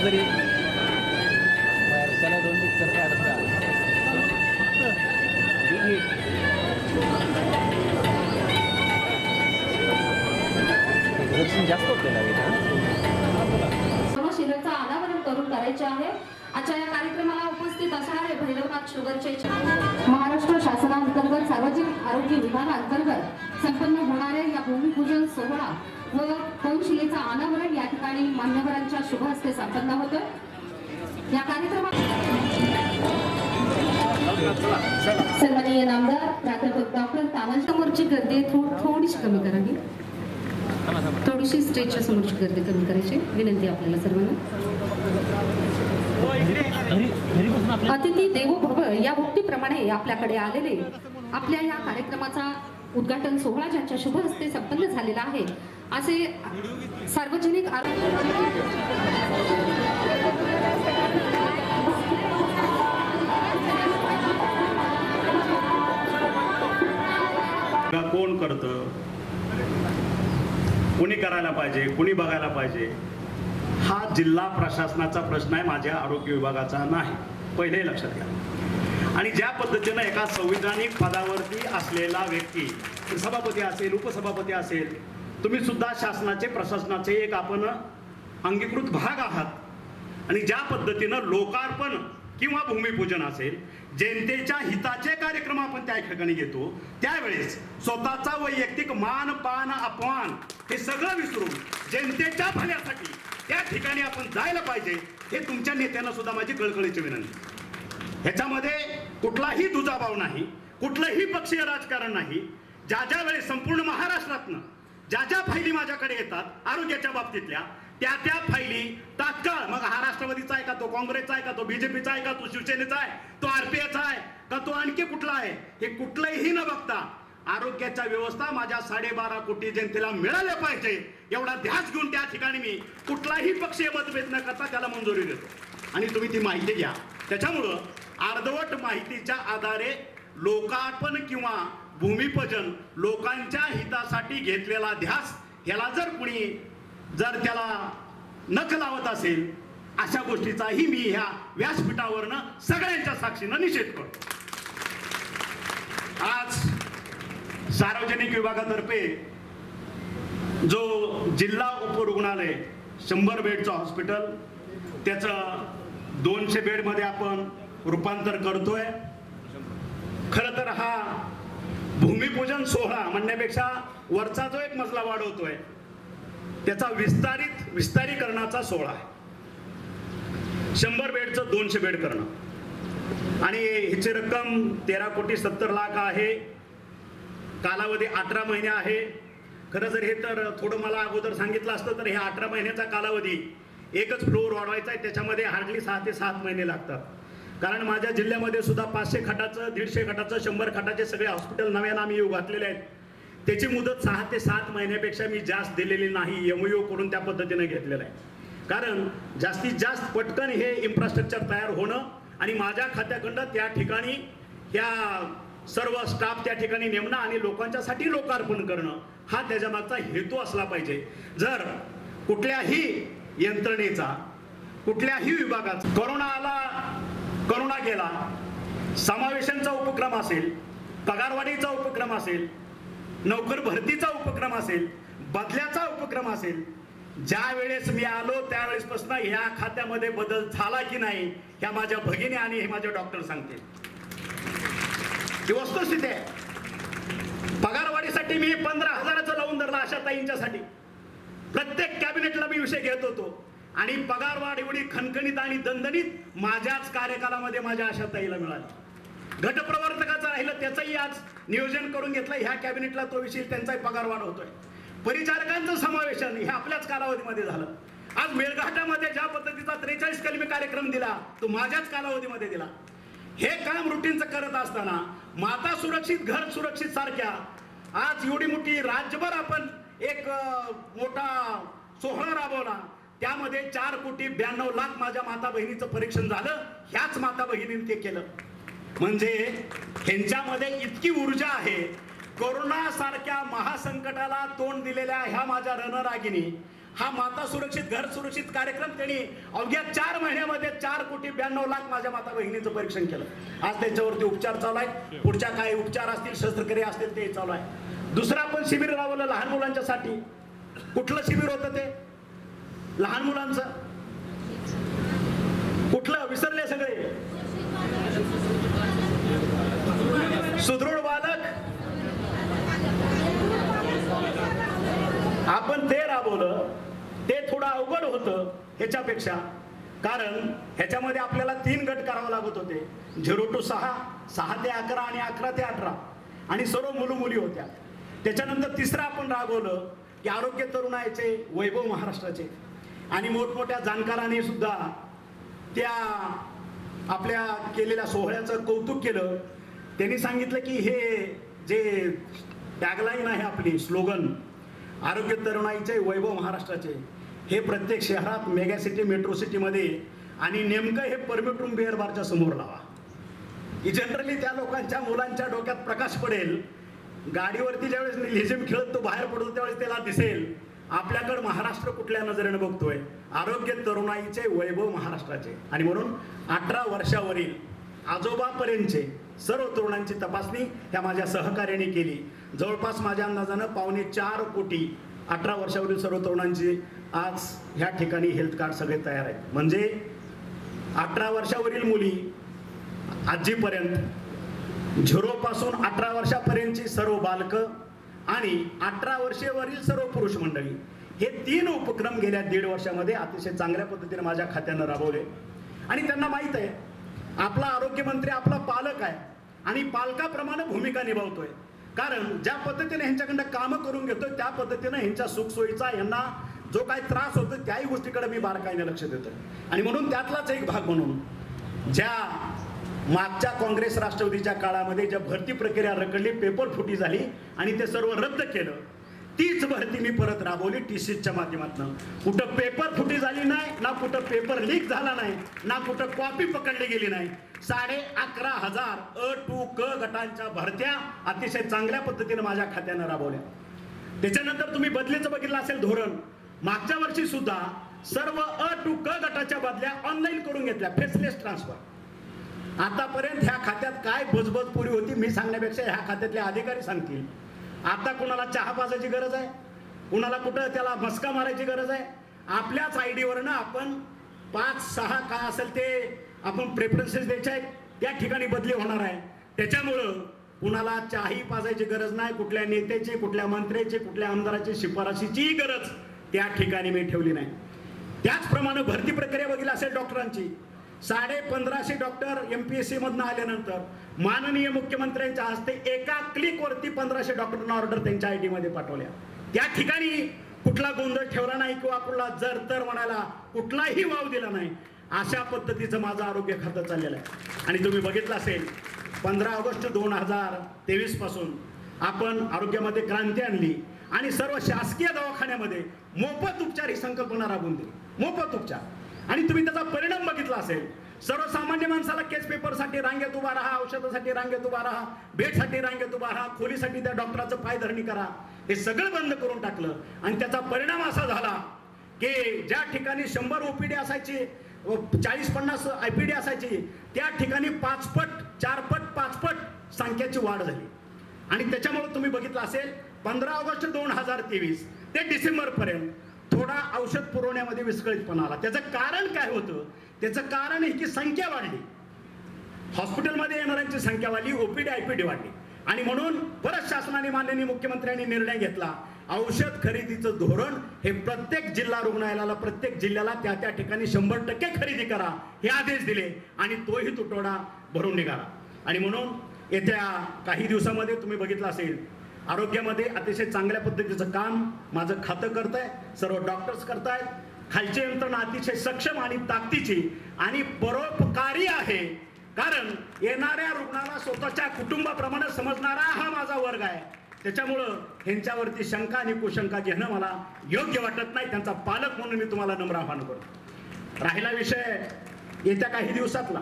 जरी वर्षाला दोन पिक्चर काढत जास्त होते नवीन शिबिरचं अनावरण करून करायचे आहे. आजच्या या कार्यक्रमाला उपस्थित असणारे भैरवनाथ शुगरचे सार्वजनिक आरोग्य विभागांतर्गत संपन्न होणाऱ्या या भूमिपूजन सोहळा व पौनशिलेचा अनावरण या ठिकाणी मान्यवरांच्या शुभ हस्ते संपन्न होतं या कार्यक्रमात सन्माननीय नामदार प्राध्यापक डॉक्टर तानाजी समोरची गर्दी थोड थोडीशी कमी करावी थोडीशी स्टेजच्या समोरची गर्दी कमी करायची. विनंती आपल्याला सर्वांना. अतिथी देवो भव या भक्तीप्रमाणे आपल्याकडे आलेले आपल्या या कार्यक्रमाचा उद्घाटन सोहळा ज्यांच्या शुभ हस्ते संपन्न झालेला आहे असे सार्वजनिक आरोग्य का कोण करतं? कुणी करायला पाहिजे? कुणी बघायला पाहिजे? हा जिल्हा प्रशासनाचा प्रश्न आहे माझ्या आरोग्य विभागाचा नाही. पहिले लक्षात घ्या. आणि ज्या पद्धतीनं एका संविधानिक पदावरती असलेला व्यक्ती सभापती असेल उपसभापती असेल तुम्ही सुद्धा शासनाचे प्रशासनाचे एक आपण अंगीकृत भाग आहात. आणि ज्या पद्धतीनं लोकार्पण किंवा भूमिपूजन असेल जनतेच्या हिताचे कार्यक्रम आपण त्या ठिकाणी घेतो त्यावेळेस स्वतःचा वैयक्तिक मान पान अपमान हे सगळं विसरून जनतेच्या भल्यासाठी त्या ठिकाणी आपण जायला पाहिजे हे तुमच्या नेत्यांना सुद्धा माझी कळकळीची विनंती. ह्याच्यामध्ये कुठलाही दुजाभाव नाही कुठलंही पक्षीय राजकारण नाही. ज्या ज्या वेळेस संपूर्ण महाराष्ट्रातनं ज्या ज्या फायली माझ्याकडे येतात आरोग्याच्या बाबतीतल्या त्या त्या फायली तात्काळ मग हा राष्ट्रवादीचा आहे का तो काँग्रेसचा आहे का तो बीजेपीचा आहे का तो शिवसेनेचा आहे तो आरपीआयचा आहे का तो आणखी कुठला आहे हे कुठलंही न बघता आरोग्याच्या व्यवस्था माझ्या साडेबारा कोटी जनतेला मिळाल्या पाहिजे एवढा ध्यास घेऊन त्या ठिकाणी मी कुठलाही पक्षीय मतभेद न करता त्याला मंजुरी देतो. आणि तुम्ही ती माहिती घ्या. त्याच्यामुळं अर्धवट माहितीच्या आधारे लोकार्पण किंवा भूमिपूजन लोकांच्या हितासाठी घेतलेला ध्यास ह्याला जर कुणी जर त्याला नख लावत असेल अशा गोष्टीचाही मी ह्या व्यासपीठावरनं सगळ्यांच्या साक्षीनं निषेध करतो. आज सार्वजनिक विभागातर्फे जो जिल्हा उपरुग्णालय शंभर बेडचं हॉस्पिटल त्याचं दोनशे बेडमध्ये आपण रूपांतर करतोय. खरं तर हा भूमिपूजन सोहळा म्हणण्यापेक्षा वरचा जो एक मजला वाढवतोय त्याचा विस्तारित विस्तारीकरणाचा सोहळा आहे. शंभर बेडचं दोनशे बेड करणं. आणि ह्याची रक्कम तेरा कोटी सत्तर लाख आहे. कालावधी अठरा महिने आहे. खरं जर हे तर थोडं मला अगोदर सांगितलं असतं तर हे अठरा महिन्याचा कालावधी एकच फ्लोअर वाढवायचा आहे त्याच्यामध्ये हार्डली सहा ते सात महिने लागतात. कारण माझ्या जिल्ह्यामध्ये सुद्धा पाचशे खटाचं दीडशे खटाचं शंभर खटाचे सगळे हॉस्पिटल नव्यानं आम्ही येऊ घातलेले आहेत. त्याची मुदत सहा ते सात महिन्यापेक्षा मी जास्त दिलेली नाही एमओयू करून त्या पद्धतीने घेतलेलं आहे. कारण जास्तीत जास्त पटकन हे इन्फ्रास्ट्रक्चर तयार होणं आणि माझ्या खात्याकडनं त्या ठिकाणी ह्या सर्व स्टाफ त्या ठिकाणी नेमणं आणि लोकांच्यासाठी लोकार्पण करणं हा त्याच्यामागचा हेतू असला पाहिजे. जर कुठल्याही यंत्रणेचा कुठल्याही विभागाचा कोरोना आला करुणा गेला समावेशनचा उपक्रम असेल पगारवाढीचा उपक्रम असेल नोकर भरतीचा उपक्रम असेल बदल्याचा उपक्रम असेल ज्या वेळेस मी आलो त्यावेळेसपासून ह्या खात्यामध्ये बदल झाला की नाही ह्या माझ्या भगिनी आणि हे माझे डॉक्टर सांगतील. ही वस्तुस्थिती आहे. पगारवाढीसाठी मी पंधरा हजाराचं लावून धरला अशा ताईंच्यासाठी. प्रत्येक कॅबिनेटला मी विषय घेत होतो. आणि पगारवाढ एवढी खणखणीत आणि दणदणीत माझ्याच कार्यकालामध्ये माझ्या आशा ताईला मिळाली. गटप्रवर्तकाचं राहिलं त्याचंही आज नियोजन करून घेतलं. ह्या कॅबिनेटला तो विषय त्यांचाही पगार वाढवतोय परिचारकांचं समावेशन हे आपल्याच कालावधीमध्ये झालं. आज मेळघाटामध्ये ज्या पद्धतीचा त्रेचाळीस कलमी कार्यक्रम दिला तो माझ्याच कालावधीमध्ये दिला. हे काम रुटीनचं करत असताना माता सुरक्षित घर सुरक्षित सारख्या आज एवढी मोठी राज्यभर आपण एक मोठा सोहळा राबवला. त्यामध्ये चार कोटी ब्याण्णव लाख माझ्या माता बहिणीचं परीक्षण झालं ह्याच माता बहिणीने ते केलं. म्हणजे ह्यांच्यामध्ये इतकी ऊर्जा आहे कोरोना सारख्या महासंकटाला तोंड दिलेल्या ह्या माझ्या रणरागिनी हा माता सुरक्षित घर सुरक्षित कार्यक्रम त्यांनी अवघ्या चार महिन्यामध्ये चार कोटी ब्याण्णव लाख माझ्या माता बहिणीचं परीक्षण केलं. आज त्याच्यावरती उपचार चालू आहेत. पुढच्या काही उपचार असतील शस्त्रक्रिया असतील ते चालू आहे दुसरं आपण शिबिर राबवलं लहान मुलांच्यासाठी. कुठलं शिबिर होतं ते? लहान मुलांचं? कुठलं? विसरले सगळे. सुदृढ बालक? आपण ते राबवलं ते थोडं अवघड होतं ह्याच्यापेक्षा. कारण ह्याच्यामध्ये आपल्याला तीन गट करावे लागत होते. झिरो टू सहा सहा ते अकरा आणि अकरा ते अठरा. आणि सर्व मुलं मुली होत्या. त्याच्यानंतर तिसरं आपण राबवलं की आरोग्य तरुणाचे वैभव महाराष्ट्राचे. आणि मोठमोठ्या जाणकारांनी सुद्धा त्या आपल्या केलेल्या सोहळ्याचं कौतुक केलं. त्यांनी सांगितलं की हे जे टॅगलाईन आहे आपली स्लोगन आरोग्य तरुणाईचे वैभव महाराष्ट्राचे हे प्रत्येक शहरात मेगा सिटी मेट्रो सिटीमध्ये आणि नेमकं हे परमिट रूम बिअर बारच्या समोर लावा. की जनरली त्या लोकांच्या मुलांच्या डोक्यात प्रकाश पडेल. गाडीवरती ज्यावेळेस लेझिम खेळत तो बाहेर पडतो त्यावेळेस त्याला दिसेल. आपल्याकडं महाराष्ट्र कुठल्या नजरेनं बघतोय? आरोग्य तरुणाईचे वैभव महाराष्ट्राचे. आणि म्हणून अठरा वर्षावरील आजोबापर्यंतचे सर्व तरुणांची तपासणी ह्या माझ्या सहकार्याने केली. जवळपास माझ्या अंदाजानं पावणे चार कोटी अठरा वर्षावरील सर्व तरुणांची आज ह्या ठिकाणी हेल्थ कार्ड सगळे तयार आहेत. म्हणजे अठरा वर्षावरील मुली आजीपर्यंत झिरोपासून अठरा वर्षापर्यंतची सर्व बालकं आणि अठरा वर्षेवरील सर्व पुरुष मंडळी हे तीन उपक्रम गेल्या दीड वर्षामध्ये अतिशय चांगल्या पद्धतीने माझ्या खात्यानं राबवले. आणि त्यांना माहीत आहे आपला आरोग्यमंत्री आपला पालक आहे आणि पालकाप्रमाणे भूमिका निभावतोय. कारण ज्या पद्धतीने ह्यांच्याकडनं कामं करून घेतोय त्या पद्धतीनं ह्यांच्या सुखसोयीचा यांना जो काही त्रास होतो त्याही गोष्टीकडे मी बारकाईने लक्ष देतोय. आणि म्हणून त्यातलाच एक भाग म्हणून ज्या मागच्या काँग्रेस राष्ट्रवादीच्या काळामध्ये ज्या भरती प्रक्रिया रखडली पेपर फुटी झाली आणि ते सर्व रद्द केलं तीच भरती मी परत राबवली टी सीच्या माध्यमातून. कुठं पेपर फुटी झाली नाही ना कुठं पेपर लीक झाला नाही ना कुठं कॉपी पकडली गेली नाही. साडे अकरा हजार अ टू क गटांच्या भरत्या अतिशय चांगल्या पद्धतीने माझ्या खात्यानं राबवल्या. त्याच्यानंतर तुम्ही बदलीचं बघितलं असेल धोरण. मागच्या वर्षी सुद्धा सर्व अ टू क गटाच्या बदल्या ऑनलाईन करून घेतल्या फेसलेस ट्रान्सफर आतापर्यंत ह्या खात्यात काय बजबज पुरी होती मी सांगण्यापेक्षा ह्या खात्यातले अधिकारी सांगतील. आता कुणाला चहा पाजायची गरज आहे? कुणाला कुठं त्याला मस्का मारायची गरज आहे? आपल्याच आय डीवरनं आपण पाच सहा काय असेल ते आपण प्रेफरन्सेस द्यायचे आहेत. त्या ठिकाणी बदली होणार आहे. त्याच्यामुळं कुणाला चाही पाजायची गरज नाही कुठल्या नेत्याची कुठल्या मंत्र्याची कुठल्या आमदाराची शिफारशीचीही गरज त्या ठिकाणी मी ठेवली नाही. त्याचप्रमाणे भरती प्रक्रिया बघितली असेल डॉक्टरांची. साडे पंधराशे डॉक्टर एम पी एस सीमधनं आल्यानंतर माननीय मुख्यमंत्र्यांच्या हस्ते एका क्लिकवरती पंधराशे डॉक्टरांना ऑर्डर त्यांच्या आयमध्ये पाठवल्या. त्या ठिकाणी कुठला गोंधळ ठेवला नाही किंवा कुठला जर तर म्हणाला कुठलाही वाव दिला नाही अशा पद्धतीचं माझं आरोग्य खातं चाललेलं आहे. आणि तुम्ही बघितलं असेल पंधरा ऑगस्ट दोन हजार तेवीसपासून आपण आरोग्यामध्ये क्रांती आणली आणि सर्व शासकीय दवाखान्यामध्ये मोफत उपचार ही संकल्पना राबवून दिली. मोफत उपचार. आणि तुम्ही त्याचा परिणाम बघितला असेल. सर्वसामान्य माणसाला केस पेपरसाठी रांगेत उभा राहा औषधासाठी रांगेत उभा राहा बेडसाठी रांगेत उभा राहा खोलीसाठी त्या डॉक्टराचं पायधरणी करा. हे सगळं बंद करून टाकलं आणि त्याचा परिणाम असा झाला की ज्या ठिकाणी शंभर ओपीडी असायची चाळीस पन्नास आयपीडी असायची त्या ठिकाणी पाचपट चारपट पाचपट संख्याची वाढ झाली. आणि त्याच्यामुळे तुम्ही बघितलं असेल पंधरा ऑगस्ट दोन हजार तेवीस ते डिसेंबरपर्यंत थोडा औषध पुरवण्यामध्ये विस्कळीतपणा आला त्याचं कारण काय होतं? त्याचं कारण आहे की संख्या वाढली. हॉस्पिटलमध्ये येणाऱ्यांची संख्या वाढली ओपीडी आयपीडी वाढली. आणि म्हणून परत शासनाने माननीय मुख्यमंत्र्यांनी निर्णय घेतला औषध खरेदीचं धोरण हे प्रत्येक जिल्हा रुग्णालयाला प्रत्येक जिल्ह्याला त्या त्या ठिकाणी शंभर टक्के खरेदी करा हे आदेश दिले आणि तोही तुटवडा भरून निघाला. आणि म्हणून येत्या काही दिवसामध्ये तुम्ही बघितलं असेल आरोग्यामध्ये अतिशय चांगल्या पद्धतीचं काम माझं खातं करत आहे सर्व डॉक्टर्स करतायत. खालची यंत्रणा अतिशय सक्षम आणि ताकदीची आणि परोपकारी आहे. कारण येणाऱ्या रुग्णाला स्वतःच्या कुटुंबाप्रमाणे समजणारा हा माझा वर्ग आहे. त्याच्यामुळं ह्यांच्यावरती शंका आणि कुशंका घेणं मला योग्य वाटत नाही. त्यांचा पालक म्हणून मी तुम्हाला नम्र आव्हान करतो. राहिला विषय येत्या काही दिवसातला.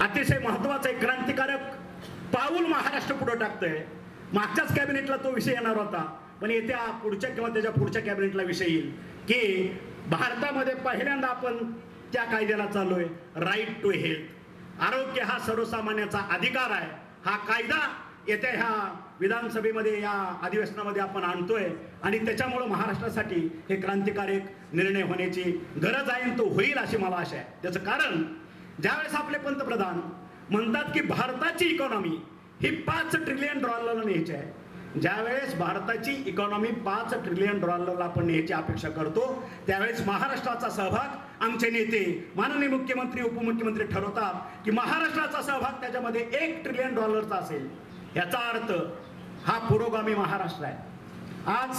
अतिशय महत्त्वाचा एक क्रांतिकारक पाऊल महाराष्ट्र पुढे टाकतंय. मागच्याच कॅबिनेटला तो विषय येणार होता. पण येत्या पुढच्या किंवा त्याच्या पुढच्या कॅबिनेटला विषय येईल. की भारतामध्ये पहिल्यांदा आपण त्या कायद्याला चाललोय. राईट टू हेल्थ आरोग्य हा सर्वसामान्याचा अधिकार आहे. हा कायदा येत्या ह्या विधानसभेमध्ये या अधिवेशनामध्ये आपण आणतोय. आणि त्याच्यामुळं महाराष्ट्रासाठी हे क्रांतिकारक निर्णय होण्याची गरज आहे तो होईल अशी मला आशा आहे. त्याचं कारण ज्यावेळेस आपले पंतप्रधान म्हणतात की भारताची इकॉनॉमी ही पाच ट्रिलियन डॉलरला न्यायची आहे. ज्यावेळेस भारताची इकॉनॉमी पाच ट्रिलियन डॉलरला आपण न्यायची अपेक्षा करतो त्यावेळेस महाराष्ट्राचा सहभाग आमचे नेते माननीय मुख्यमंत्री उपमुख्यमंत्री ठरवतात की महाराष्ट्राचा सहभाग त्याच्यामध्ये एक ट्रिलियन डॉलरचा असेल. याचा अर्थ हा पुरोगामी महाराष्ट्र आहे. आज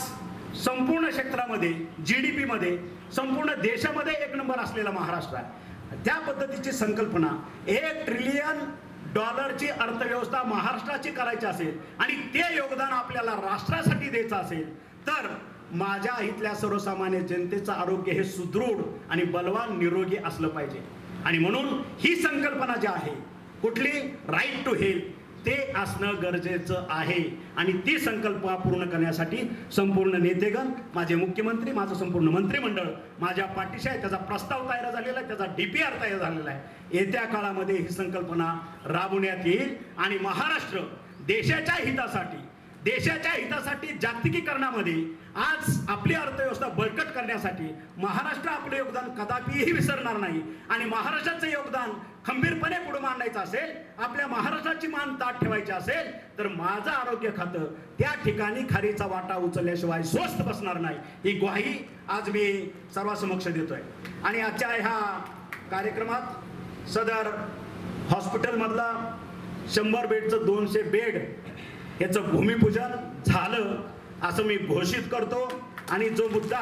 संपूर्ण क्षेत्रामध्ये जी डी पीमध्ये संपूर्ण देशामध्ये एक नंबर असलेला महाराष्ट्र आहे. त्या पद्धतीची संकल्पना एक ट्रिलियन डॉलरची अर्थव्यवस्था महाराष्ट्राची करायची असेल आणि ते योगदान आपल्याला राष्ट्रासाठी द्यायचं असेल तर माझ्या इथल्या सर्वसामान्य जनतेचं आरोग्य हे सुदृढ आणि बलवान निरोगी असलं पाहिजे. आणि म्हणून ही संकल्पना जी आहे कुठली? राईट टू हेल्थ ते असणं गरजेचं आहे. आणि ती संकल्पना पूर्ण करण्यासाठी संपूर्ण नेतेगण माझे मुख्यमंत्री माझं संपूर्ण मंत्रिमंडळ माझ्या पाठीशी आहे. त्याचा प्रस्ताव तयार झालेला आहे. त्याचा डीपीआर तयार झालेला आहे. येत्या काळामध्ये ही संकल्पना राबवण्यात येईल. आणि महाराष्ट्र देशाच्या हितासाठी देशाच्या हितासाठी जागतिकीकरणामध्ये आज आपली अर्थव्यवस्था बळकट करण्यासाठी महाराष्ट्र आपले योगदान कदापिही विसरणार नाही. आणि महाराष्ट्राचं योगदान खंबीरपणे पुढे मांडायचं असेल आपल्या महाराष्ट्राची मान ताट ठेवायची असेल तर माझं आरोग्य खातं त्या ठिकाणी खारीचा वाटा उचलल्याशिवाय स्वस्त बसणार नाही. ही ग्वाही आज मी सर्वांसमक्ष देतोय. आणि आजच्या ह्या कार्यक्रमात सदर हॉस्पिटलमधला शंभर बेडचं दोनशे बेड याचं भूमिपूजन झालं असं मी घोषित करतो. आणि जो मुद्दा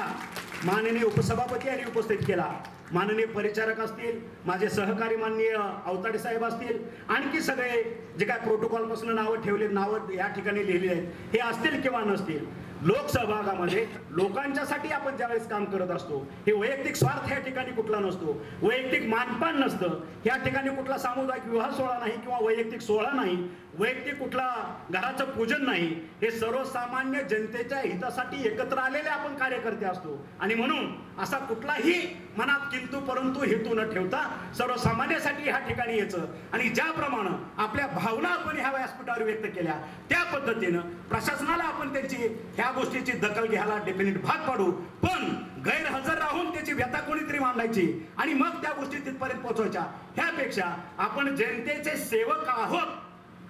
माननीय उपसभापती यांनी उपस्थित केला माननीय परिचारक असतील माझे सहकारी माननीय अवताडे साहेब असतील आणखी सगळे जे काय प्रोटोकॉलपासून नावं ठेवले नावं या ठिकाणी लिहिली आहेत हे असतील किंवा नसतील? लोकसहभागामध्ये लोकांच्यासाठी आपण ज्यावेळेस काम करत असतो हे वैयक्तिक स्वार्थ या ठिकाणी कुठला नसतो. वैयक्तिक मानपान नसतं. या ठिकाणी कुठला सामुदायिक विवाह सोहळा नाही किंवा वैयक्तिक सोहळा नाही वैयक्तिक कुठला घराचं पूजन नाही हे सर्वसामान्य जनतेच्या हितासाठी एकत्र आलेले आपण कार्यकर्ते असतो. आणि म्हणून असा कुठलाही मनात किंतु परंतु हेतू न ठेवता सर्वसामान्यासाठी ह्या ठिकाणी यायचं. आणि ज्याप्रमाणे आपल्या भावना आपण ह्या व्यासपीठावर व्यक्त केल्या त्या पद्धतीनं प्रशासनाला आपण त्यांची ह्या या गोष्टीची दखल घ्यायला डेफिनेट भाग पाडू. पण गैरहजर राहून त्याची व्यथा कोणीतरी मांडायची आणि मग त्या गोष्टी तिथपर्यंत पोहोचवायच्या. ह्यापेक्षा आपण जनतेचे सेवक आहोत.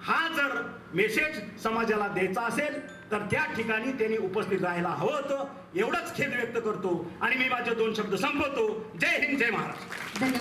हा जर मेसेज समाजाला द्यायचा असेल तर त्या ठिकाणी त्यांनी उपस्थित राहायला हवं होतं. एवढंच खेद व्यक्त करतो. आणि मी माझे दोन शब्द संपवतो. जय हिंद जय महाराष्ट्र.